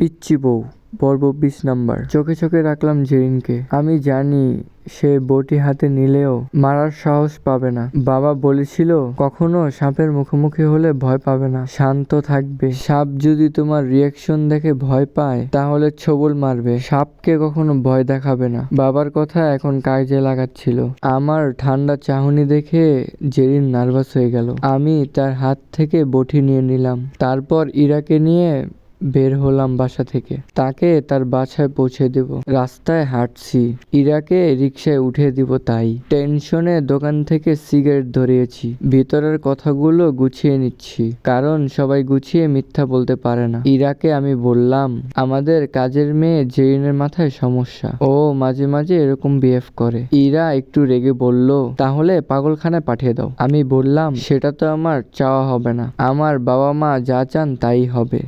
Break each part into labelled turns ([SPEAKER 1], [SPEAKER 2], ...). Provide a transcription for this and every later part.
[SPEAKER 1] পিচ্চি বউ পর্ব বিশ নাম্বার। চোখে চোখে রাখলাম জেরিনকে। আমি জানি সে বটি হাতে নিলেও মারার সাহস পাবে না। বাবা বলেছিল, কখনো সাপের মুখোমুখি হলে ভয় পাবে না। শান্ত থাকবে। সাপ যদি তোমার রিয়াকশন দেখে ভয় পায়, তাহলে ছবল মারবে। সাপকে কখনো ভয় দেখাবে না। বাবার কথা এখন কাজে লাগাচ্ছিল। আমার ঠান্ডা চাহনি দেখে জেরিন নার্ভাস হয়ে গেল। আমি তার হাত থেকে বটি নিয়ে নিলাম। তারপর ইরাকে নিয়ে বের হলাম বাসা থেকে। তাকে তার বাসায় পৌঁছে দেব। রাস্তায় হাঁটছি। ইরাকে রিক্সায় উঠে দিব তাই। টেনশনে দোকান থেকে সিগারেট ধরিয়েছি। ভিতরের কথাগুলো গুছিয়ে নিচ্ছি। কারণ সবাই গুছিয়ে মিথ্যা বলতে পারে না। ইরাকে আমি বললাম, আমাদের কাজের মেয়ে জেরিনের মাথায় সমস্যা। ও মাঝে মাঝে এরকম বিহেভ করে। ইরা একটু রেগে বলল, তাহলে পাগলখানায় পাঠিয়ে দাও। আমি বললাম, সেটা তো আমার চাওয়া হবে না। আমার বাবা মা যা চান তাই হবে।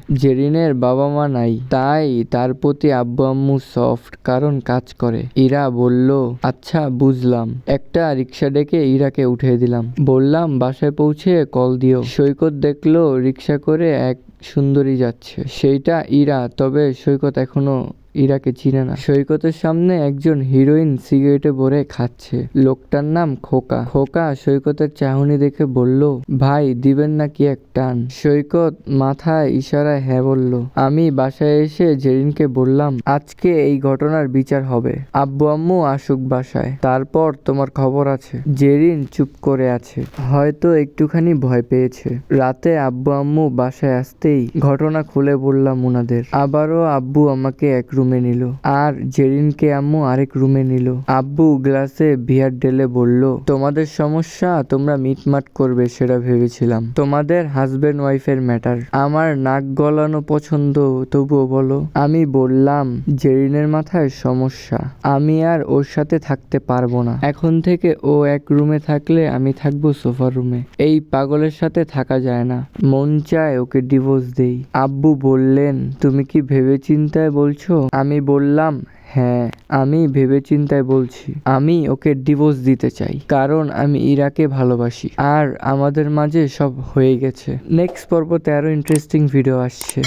[SPEAKER 1] জেরিনের বাবা মা নাই, তাই তার প্রতি আব্বু আম্মু সফট কারণ কাজ করে। ইরা বলল আচ্ছা বুঝলাম। একটা রিক্সা ডেকে ইরাকে উঠিয়ে দিলাম। বললাম, বাসায় পৌঁছে কল দিও। সৈকত দেখল রিক্সা করে এক সুন্দরী যাচ্ছে। সেইটা ইরা, তবে সৈকত এখনও ইরাকে চিনে না। সৈকতের সামনে একজন হিরোইন সিগারেটে ভরে খাচ্ছে। লোকটার নাম খোকা। খোকা সৈকতের চাহনি দেখে বলল, ভাই, দিবেন নাকি এক টান? সৈকত মাথায় ইশারায় হ্যাঁ বলল। আমি বাসায় এসে জেরিনকে বললাম, আজকে এই ঘটনার বিচার হবে। আব্বু আম্মু আসুক বাসায়। তারপর তোমার খবর আছে জেরিন চুপ করে আছে। হয়তো একটুখানি ভয় পেয়েছে। রাতে আব্বু আম্মু বাসায় আসতেই ঘটনা খুলে বললাম উনাদের। আবারও আব্বু আমাকে এক রুমে নিল। আর জেরিনকে আম্মু আরেক রুমে নিল। আব্বু গ্লাসে বিয়ার ঢেলে বলল, তোমাদের সমস্যা, তোমরা মিটমাট করবে সেটা ভেবেছিলাম। তোমাদের হাজবেন্ড ওয়াইফের ম্যাটার আমার নাক গলানো পছন্দ, তবুও বলো। আমি বললাম, জেরিনের মাথায় সমস্যা। আমি আর ওর সাথে থাকতে পারব না। এখন থেকে ও এক রুমে থাকলে আমি থাকব সোফা রুমে। এই পাগলের সাথে থাকা যায় না। মন চায় ওকে ডিভোর্স দেই। আব্বু বললেন, তুমি কি ভেবে চিন্তায় বলছো? আমি বললাম হ্যাঁ আমি ভেবে চিন্তায় বলছি, আমি ওকে ডিভোর্স দিতে চাই, কারণ আমি ইরাকে ভালোবাসি, আর আমাদের মাঝে সব হয়ে গেছে। নেক্সট পর্বতে আরও ইন্টারেস্টিং ভিডিও আসছে।